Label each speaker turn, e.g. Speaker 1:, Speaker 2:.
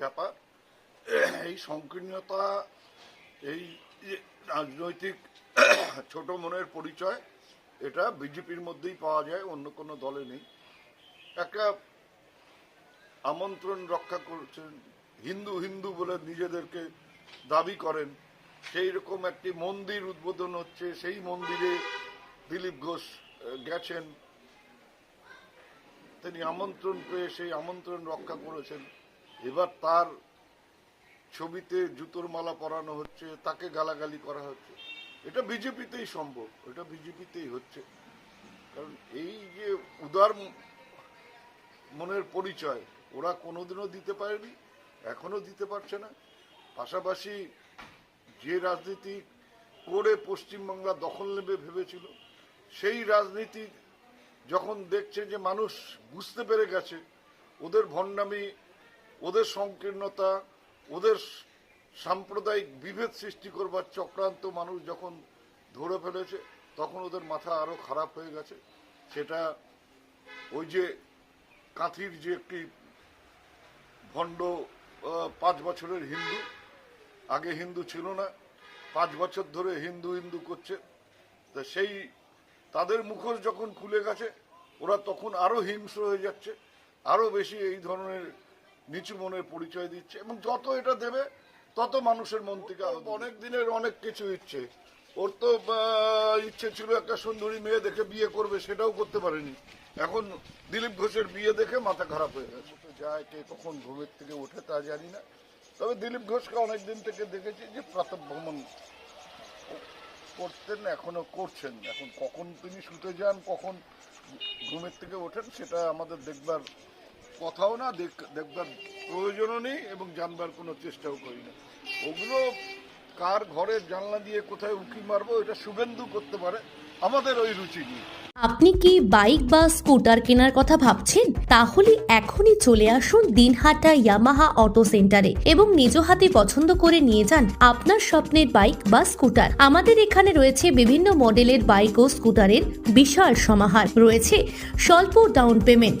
Speaker 1: ব্যাপার। এই সংকীর্ণতা, এই রাজনৈতিক ছোট মনের পরিচয়, এটা বিজেপির মধ্যেই পাওয়া যায়, অন্য কোনো দলে নেই। একটা আমন্ত্রণ রক্ষা করছেন, হিন্দু হিন্দু বলে নিজেদেরকে দাবি করেন। সেই রকম একটি মন্দির উদ্বোধন হচ্ছে, সেই মন্দিরে দিলীপ ঘোষ গেছেন। তিনি আমন্ত্রণ পেয়ে সেই আমন্ত্রণ রক্ষা করেছেন। এবার তার ছবিতে জুতোর মালা পরানো হচ্ছে, তাকে গালাগালি করা হচ্ছে। এটা বিজেপিতেই সম্ভব, এটা বিজেপিতেই হচ্ছে। কারণ এই যে উদার মনের পরিচয়, ওরা কোনোদিনও দিতে পারেনি এখনও দিতে পারছে না। পাশাপাশি যে রাজনীতি করে পশ্চিমবাংলা দখল নেবে ভেবেছিল, সেই রাজনীতি যখন দেখছে যে মানুষ বুঝতে পেরে গেছে, ওদের ভণ্ডামি ওদের সংকীর্ণতা, ওদের সাম্প্রদায়িক বিভেদ সৃষ্টি করবার চক্রান্ত মানুষ যখন ধরে ফেলেছে, তখন ওদের মাথা আরও খারাপ হয়ে গেছে। সেটা ওই যে কাঁথির যে একটি ভণ্ড পাঁচ বছরের হিন্দু, আগে হিন্দু ছিল না, পাঁচ বছর ধরে হিন্দু হিন্দু করছে। তা সেই তাদের মুখোশ যখন খুলে গেছে, ওরা তখন আরও হিংস্র হয়ে যাচ্ছে। আরও বেশি এই ধরনের নিচু মনের পরিচয় দিচ্ছে এবং যত এটা দেবে তত মানুষের মন থেকে অনেক দিনের অনেক কিছু ইচ্ছে। ওর তো ইচ্ছে ছিল একটা সুন্দরী মেয়ে দেখে বিয়ে করবে সেটাও করতে পারেনি। এখন দিলীপ ঘোষের বিয়ে দেখে মাথা খারাপ হয়ে গেছে। যায় কে কখন ঘুমের থেকে ওঠে তা জানি না। তবে দিলীপ ঘোষকে অনেক দিন থেকে দেখেছি যে প্রাতঃ ভ্রমণ করতেন এখনও করছেন। এখন কখন তিনি শুতে যান কখন ঘুমের থেকে ওঠেন সেটা আমাদের দেখবার কথাও না দেখবার প্রয়োজনও নেই এবং জানবার কোনো চেষ্টাও করি না। ওগুলো কার ঘরের জানলা দিয়ে কোথায় উঁকি মারবো, এটা শুভেন্দু করতে পারে। আমাদের ওই রুচি নেই
Speaker 2: আপনি কি বাইক বা স্কুটার কেনার কথা ভাবছেন? তাহলে এখনই চলে আসুন দিনহাটা ইয়ামাহা অটো সেন্টারে এবং নিজ হাতে পছন্দ করে নিয়ে যান আপনার স্বপ্নের বাইক বা স্কুটার। আমাদের এখানে রয়েছে বিভিন্ন মডেলের বাইক ও স্কুটারের বিশাল সমাহার। রয়েছে স্বল্প ডাউন পেমেন্ট